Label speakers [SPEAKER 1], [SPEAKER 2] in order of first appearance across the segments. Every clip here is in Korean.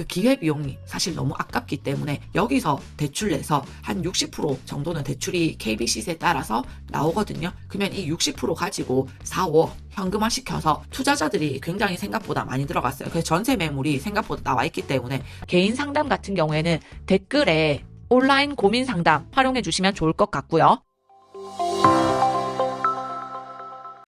[SPEAKER 1] 그 기회 비용이 사실 너무 아깝기 때문에 여기서 대출 내서 한 60% 정도는 대출이 KB 시세에 따라서 나오거든요. 그러면 이 60% 가지고 4, 5억 현금화 시켜서 투자자들이 굉장히 생각보다 많이 들어갔어요. 그래서 전세 매물이 생각보다 나와 있기 때문에 개인 상담 같은 경우에는 댓글에 온라인 고민 상담 활용해 주시면 좋을 것 같고요.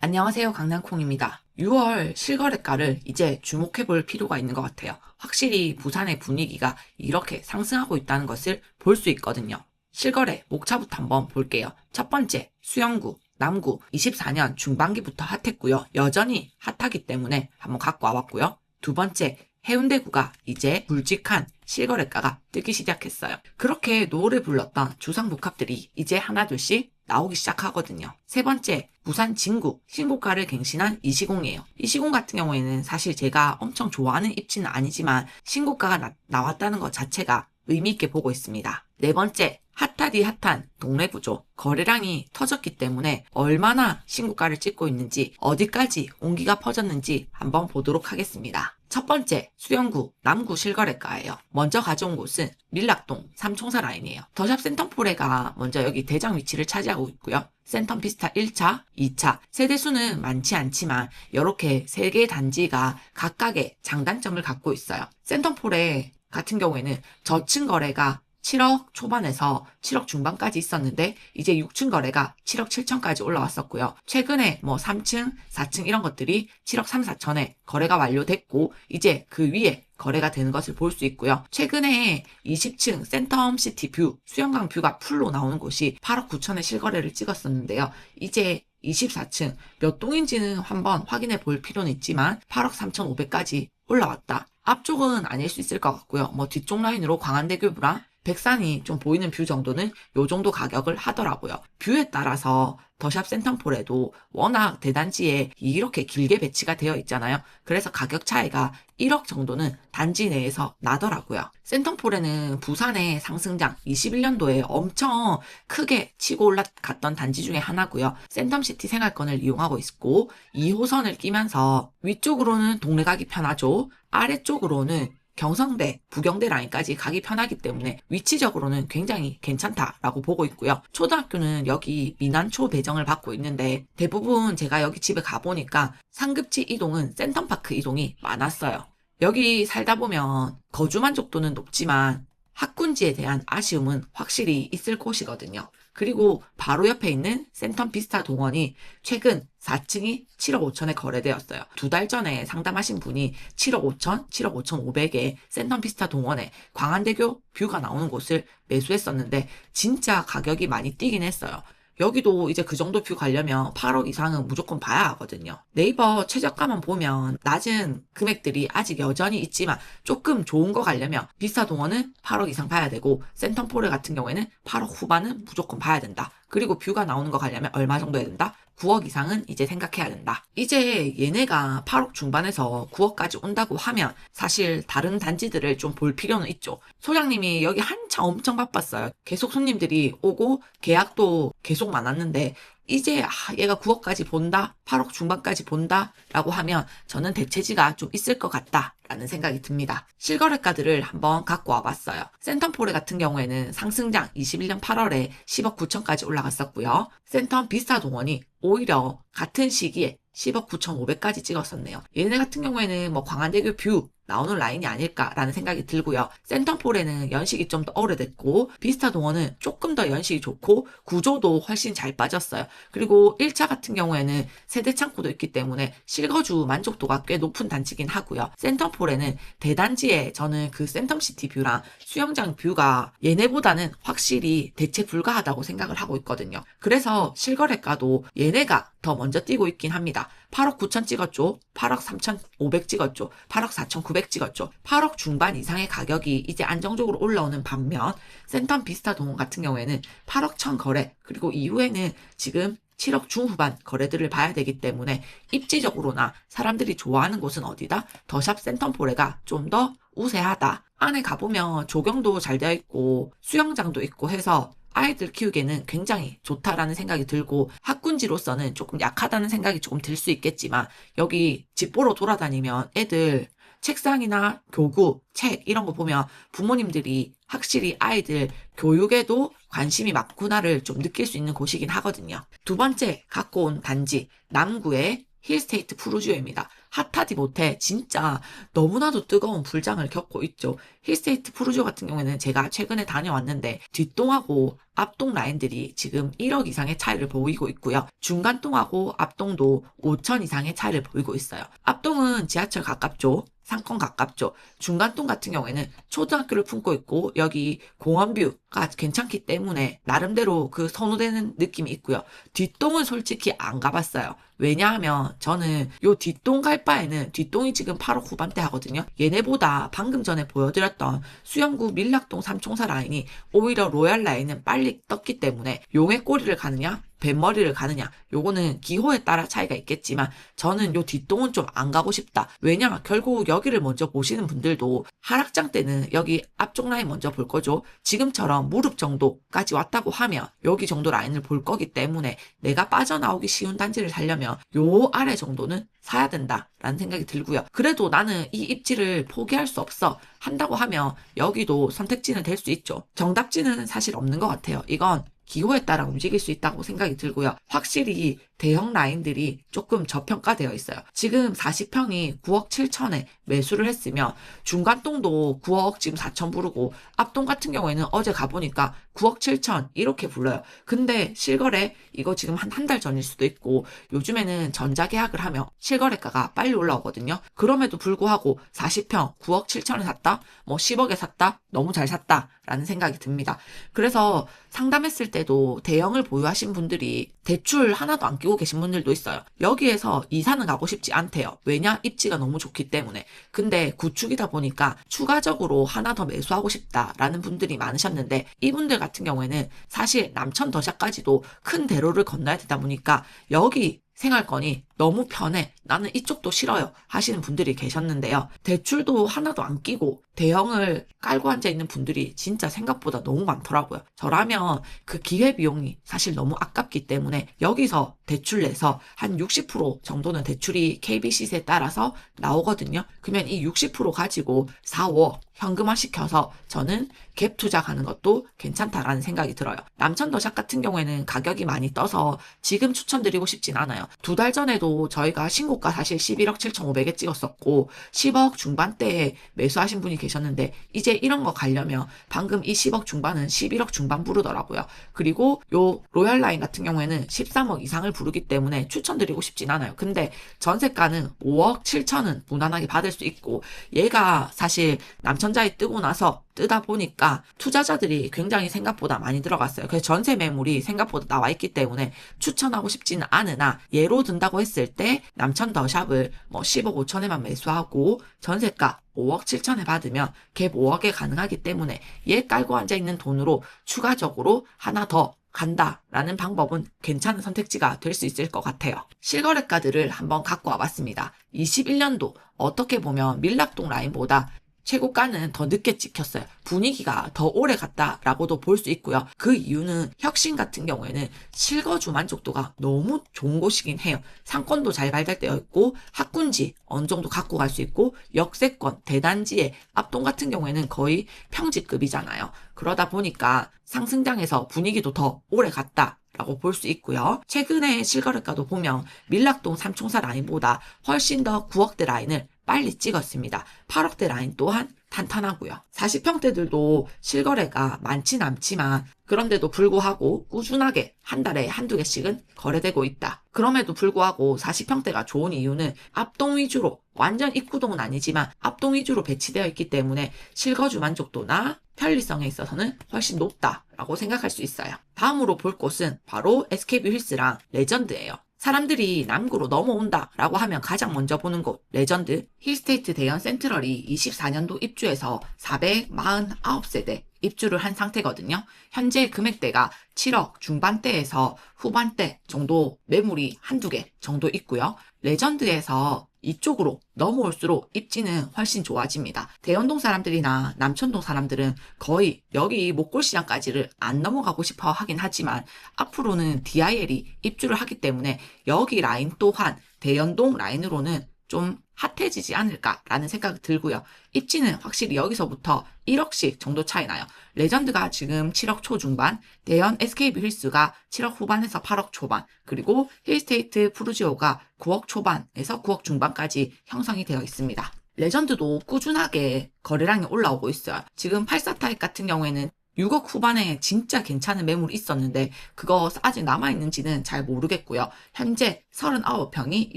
[SPEAKER 1] 안녕하세요. 강남콩입니다. 6월 실거래가를 이제 주목해 볼 필요가 있는 것 같아요. 확실히 부산의 분위기가 이렇게 상승하고 있다는 것을 볼 수 있거든요. 실거래 목차부터 한번 볼게요. 첫 번째, 수영구, 남구 24년 중반기부터 핫했고요. 여전히 핫하기 때문에 한번 갖고 와봤고요. 두 번째, 해운대구가 이제 굵직한 실거래가가 뜨기 시작했어요. 그렇게 노래 불렀던 주상복합들이 이제 하나둘씩 나오기 시작하거든요. 세 번째, 부산 진구 신고가를 갱신한 이시공이에요. 이시공 같은 경우에는 사실 제가 엄청 좋아하는 입지는 아니지만 신고가가 나, 나왔다는 것 자체가 의미 있게 보고 있습니다. 네 번째, 핫하디 핫한 동네 구조. 거래량이 터졌기 때문에 얼마나 신고가를 찍고 있는지 어디까지 온기가 퍼졌는지 한번 보도록 하겠습니다. 첫 번째, 수영구 남구 실거래가예요. 먼저 가져온 곳은 밀락동 삼총사 라인이에요. 더샵 센텀포레가 먼저 여기 대장 위치를 차지하고 있고요. 센텀 피스타 1차, 2차. 세대 수는 많지 않지만 이렇게 세 개의 단지가 각각의 장단점을 갖고 있어요. 센텀포레 같은 경우에는 저층 거래가 7억 초반에서 7억 중반까지 있었는데 이제 6층 거래가 7억 7천까지 올라왔었고요. 최근에 뭐 3층, 4층 이런 것들이 7억 3, 4천에 거래가 완료됐고 이제 그 위에 거래가 되는 것을 볼 수 있고요. 최근에 20층 센텀 시티 뷰, 수영강 뷰가 풀로 나오는 곳이 8억 9천에 실거래를 찍었었는데요. 이제 24층 몇 동인지는 한번 확인해 볼 필요는 있지만 8억 3,500까지 올라왔다. 앞쪽은 아닐 수 있을 것 같고요. 뭐 뒤쪽 라인으로 광안대교부랑 백산이 좀 보이는 뷰 정도는 요 정도 가격을 하더라고요. 뷰에 따라서 더샵 센텀폴에도 워낙 대단지에 이렇게 길게 배치가 되어 있잖아요. 그래서 가격 차이가 1억 정도는 단지 내에서 나더라고요. 센텀폴에는 부산의 상승장 21년도에 엄청 크게 치고 올라갔던 단지 중에 하나고요. 센텀시티 생활권을 이용하고 있고 2호선을 끼면서 위쪽으로는 동네 가기 편하죠. 아래쪽으로는 경성대, 부경대 라인까지 가기 편하기 때문에 위치적으로는 굉장히 괜찮다라고 보고 있고요. 초등학교는 여기 미난초 배정을 받고 있는데 대부분 제가 여기 집에 가보니까 상급지 이동은 센텀파크 이동이 많았어요. 여기 살다 보면 거주 만족도는 높지만 학군지에 대한 아쉬움은 확실히 있을 곳이거든요. 그리고 바로 옆에 있는 센텀 비스타 동원이 최근 4층이 7억 5천에 거래되었어요. 두 달 전에 상담하신 분이 7억 5천, 7억 5천 5백에 센텀 비스타 동원에 광안대교 뷰가 나오는 곳을 매수했었는데 진짜 가격이 많이 뛰긴 했어요. 여기도 이제 그 정도 뷰 가려면 8억 이상은 무조건 봐야 하거든요. 네이버 최저가만 보면 낮은 금액들이 아직 여전히 있지만 조금 좋은 거 가려면 비스타 동원은 8억 이상 봐야 되고 센텀포레 같은 경우에는 8억 후반은 무조건 봐야 된다. 그리고 뷰가 나오는 거 가려면 얼마 정도 해야 된다? 9억 이상은 이제 생각해야 된다. 이제 얘네가 8억 중반에서 9억까지 온다고 하면 사실 다른 단지들을 좀 볼 필요는 있죠. 소장님이 여기 한참 엄청 바빴어요. 계속 손님들이 오고 계약도 계속 많았는데 이제 아, 얘가 9억까지 본다, 8억 중반까지 본다 라고 하면 저는 대체지가 좀 있을 것 같다 라는 생각이 듭니다. 실거래가들을 한번 갖고 와봤어요. 센텀포레 같은 경우에는 상승장 21년 8월에 10억 9천까지 올라갔었고요. 센텀 비스타 동원이 오히려 같은 시기에 10억 9,500까지 찍었었네요. 얘네 같은 경우에는 뭐 광안대교 뷰 나오는 라인이 아닐까라는 생각이 들고요. 센텀폴에는 연식이 좀 더 오래됐고 비스타 동원은 조금 더 연식이 좋고 구조도 훨씬 잘 빠졌어요. 그리고 1차 같은 경우에는 세대 창고도 있기 때문에 실거주 만족도가 꽤 높은 단지긴 하고요. 센텀폴에는 대단지에 저는 그 센텀시티 뷰랑 수영장 뷰가 얘네보다는 확실히 대체 불가하다고 생각을 하고 있거든요. 그래서 실거래가도 얘네가 더 먼저 뛰고 있긴 합니다. 8억 9천 찍었죠. 8억 3천 5백 찍었죠. 8억 4천 9백 찍었죠. 8억 중반 이상의 가격이 이제 안정적으로 올라오는 반면 센텀 비스타 동원 같은 경우에는 8억 천 거래 그리고 이후에는 지금 7억 중후반 거래들을 봐야 되기 때문에 입지적으로나 사람들이 좋아하는 곳은 어디다? 더샵 센텀포레가 좀 더 우세하다. 안에 가보면 조경도 잘 되어 있고 수영장도 있고 해서 아이들 키우기에는 굉장히 좋다라는 생각이 들고 학군지로서는 조금 약하다는 생각이 조금 들 수 있겠지만 여기 집 보러 돌아다니면 애들 책상이나 교구, 책 이런 거 보면 부모님들이 확실히 아이들 교육에도 관심이 많구나를 좀 느낄 수 있는 곳이긴 하거든요. 두 번째 갖고 온 단지 남구의 힐스테이트 푸르지오입니다. 핫하디 못해 진짜 너무나도 뜨거운 불장을 겪고 있죠. 힐스테이트 푸르지오 같은 경우에는 제가 최근에 다녀왔는데 뒷동하고 앞동 라인들이 지금 1억 이상의 차이를 보이고 있고요. 중간동하고 앞동도 5천 이상의 차이를 보이고 있어요. 앞동은 지하철 가깝죠. 상권 가깝죠. 중간동 같은 경우에는 초등학교를 품고 있고 여기 공원뷰가 괜찮기 때문에 나름대로 그 선호되는 느낌이 있고요. 뒷동은 솔직히 안 가봤어요. 왜냐하면 저는 요 뒷동 갈 바에는 뒷동이 지금 8억 후반대 하거든요. 얘네보다 방금 전에 보여드렸던 수영구 밀락동 삼총사 라인이 오히려 로얄 라인은 빨리 떴기 때문에 용의 꼬리를 가느냐 뱃머리를 가느냐 요거는 기호에 따라 차이가 있겠지만 저는 요 뒷동은 좀 안 가고 싶다 왜냐 결국 여기를 먼저 보시는 분들도 하락장 때는 여기 앞쪽 라인 먼저 볼 거죠 지금처럼 무릎 정도까지 왔다고 하면 여기 정도 라인을 볼 거기 때문에 내가 빠져나오기 쉬운 단지를 살려면 요 아래 정도는 사야 된다라는 생각이 들고요. 그래도 나는 이 입지를 포기할 수 없어 한다고 하면 여기도 선택지는 될 수 있죠. 정답지는 사실 없는 것 같아요. 이건 기호에 따라 움직일 수 있다고 생각이 들고요. 확실히 대형 라인들이 조금 저평가되어 있어요. 지금 40평이 9억 7천에 매수를 했으면 중간동도 9억 지금 4천 부르고 앞동 같은 경우에는 어제 가보니까 9억 7천 이렇게 불러요. 근데 실거래 이거 지금 한 한 달 전일 수도 있고 요즘에는 전자계약을 하면 실거래가가 빨리 올라오거든요. 그럼에도 불구하고 40평 9억 7천에 샀다? 뭐 10억에 샀다? 너무 잘 샀다? 라는 생각이 듭니다. 그래서 상담했을 때도 대형을 보유하신 분들이 대출 하나도 안 끼고 계신 분들도 있어요. 여기에서 이사는 가고 싶지 않대요. 왜냐? 입지가 너무 좋기 때문에. 근데 구축이다 보니까 추가적으로 하나 더 매수하고 싶다라는 분들이 많으셨는데 이분들 같은 경우에는 사실 남천 더샵까지도 큰 대로를 건너야 되다 보니까 여기 생활권이 너무 편해. 나는 이쪽도 싫어요. 하시는 분들이 계셨는데요. 대출도 하나도 안 끼고 대형을 깔고 앉아 있는 분들이 진짜 생각보다 너무 많더라고요. 저라면 그 기회비용이 사실 너무 아깝기 때문에 여기서 대출 내서 한 60% 정도는 대출이 KB 시세에 따라서 나오거든요. 그러면 이 60% 가지고 4, 5억 현금화 시켜서 저는 갭 투자 가는 것도 괜찮다라는 생각이 들어요. 남천더샵 같은 경우에는 가격이 많이 떠서 지금 추천드리고 싶진 않아요. 두 달 전에도 저희가 신고가 사실 11억 7,500에 찍었었고 10억 중반대에 매수하신 분이 계셨는데 이제 이런 거 가려면 방금 이 10억 중반은 11억 중반 부르더라고요. 그리고 요 로얄 라인 같은 경우에는 13억 이상을 부르기 때문에 추천드리고 싶진 않아요. 근데 전세가는 5억 7천은 무난하게 받을 수 있고 얘가 사실 남천자에 뜨고 나서 뜨다 보니까 투자자들이 굉장히 생각보다 많이 들어갔어요. 그래서 전세 매물이 생각보다 나와 있기 때문에 추천하고 싶지는 않으나 예로 든다고 했을 때 남천 더샵을 뭐 10억 5천에만 매수하고 전세가 5억 7천에 받으면 갭 5억에 가능하기 때문에 얘 깔고 앉아 있는 돈으로 추가적으로 하나 더 간다라는 방법은 괜찮은 선택지가 될 수 있을 것 같아요. 실거래가들을 한번 갖고 와봤습니다. 21년도 어떻게 보면 밀락동 라인보다 최고가는 더 늦게 찍혔어요. 분위기가 더 오래 갔다라고도 볼 수 있고요. 그 이유는 혁신 같은 경우에는 실거주 만족도가 너무 좋은 곳이긴 해요. 상권도 잘 발달되어 있고 학군지 어느 정도 갖고 갈 수 있고 역세권 대단지의 앞동 같은 경우에는 거의 평지급이잖아요. 그러다 보니까 상승장에서 분위기도 더 오래 갔다. 라고 볼 수 있고요. 최근에 실거래가도 보면 밀락동 삼총사 라인보다 훨씬 더 9억대 라인을 빨리 찍었습니다. 8억대 라인 또한 탄탄하고요. 40평대들도 실거래가 많진 않지만 그런데도 불구하고 꾸준하게 한 달에 한두 개씩은 거래되고 있다. 그럼에도 불구하고 40평대가 좋은 이유는 앞동 위주로 완전 입구동은 아니지만 앞동 위주로 배치되어 있기 때문에 실거주 만족도나 편리성에 있어서는 훨씬 높다라고 생각할 수 있어요. 다음으로 볼 곳은 바로 SK뷰 힐스랑 레전드예요. 사람들이 남구로 넘어온다 라고 하면 가장 먼저 보는 곳 레전드 힐스테이트 대연 센트럴이 24년도 입주해서 449세대 입주를 한 상태거든요. 현재 금액대가 7억 중반대에서 후반대 정도 매물이 한두 개 정도 있고요. 레전드에서 이쪽으로 넘어올수록 입지는 훨씬 좋아집니다. 대연동 사람들이나 남천동 사람들은 거의 여기 목골시장까지를 안 넘어가고 싶어 하긴 하지만 앞으로는 DIL이 입주를 하기 때문에 여기 라인 또한 대연동 라인으로는 좀 핫해지지 않을까라는 생각이 들고요. 입지는 확실히 여기서부터 1억씩 정도 차이 나요. 레전드가 지금 7억 초중반, 대현 SKB 힐스가 7억 후반에서 8억 초반, 그리고 힐스테이트 푸르지오가 9억 초반에서 9억 중반까지 형성이 되어 있습니다. 레전드도 꾸준하게 거래량이 올라오고 있어요. 지금 84타입 같은 경우에는 6억 후반에 진짜 괜찮은 매물이 있었는데 그거 아직 남아있는지는 잘 모르겠고요. 현재 39평이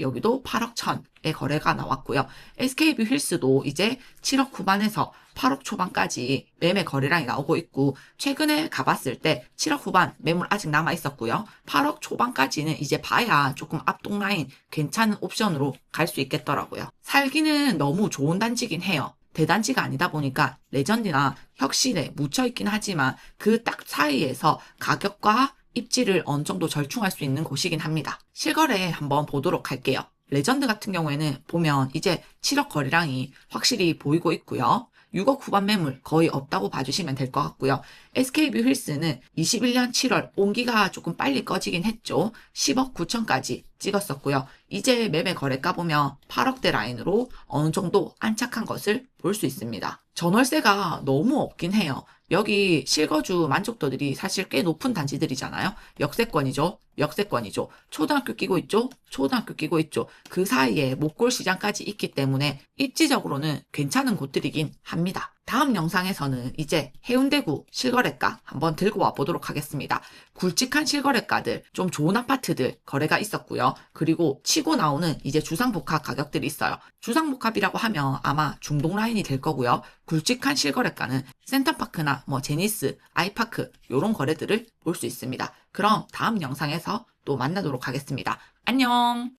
[SPEAKER 1] 여기도 8억 천의 거래가 나왔고요. SKB 힐스도 이제 7억 후반에서 8억 초반까지 매매 거래량이 나오고 있고 최근에 가봤을 때 7억 후반 매물 아직 남아 있었고요. 8억 초반까지는 이제 봐야 조금 앞동 라인 괜찮은 옵션으로 갈 수 있겠더라고요. 살기는 너무 좋은 단지긴 해요. 대단지가 아니다 보니까 레전드나 혁신에 묻혀 있긴 하지만 그 딱 사이에서 가격과 입지를 어느 정도 절충할 수 있는 곳이긴 합니다. 실거래 한번 보도록 할게요. 레전드 같은 경우에는 보면 이제 7억 거래량이 확실히 보이고 있고요. 6억 후반 매물 거의 없다고 봐주시면 될 것 같고요. SKB 힐스는 21년 7월 온기가 조금 빨리 꺼지긴 했죠. 10억 9천까지 찍었었고요. 이제 매매 거래가 보면 8억대 라인으로 어느 정도 안착한 것을 볼 수 있습니다. 전월세가 너무 없긴 해요. 여기 실거주 만족도들이 사실 꽤 높은 단지들이잖아요. 역세권이죠. 역세권이죠. 초등학교 끼고 있죠. 초등학교 끼고 있죠. 그 사이에 목골 시장까지 있기 때문에 입지적으로는 괜찮은 곳들이긴 합니다. 다음 영상에서는 이제 해운대구 실거래가 한번 들고 와 보도록 하겠습니다. 굵직한 실거래가들, 좀 좋은 아파트들 거래가 있었고요. 그리고 치고 나오는 이제 주상복합 가격들이 있어요. 주상복합이라고 하면 아마 중동 라인이 될 거고요. 굵직한 실거래가는 센터파크나 뭐 제니스, 아이파크 요런 거래들을 볼 수 있습니다. 그럼 다음 영상에서 또 만나도록 하겠습니다. 안녕!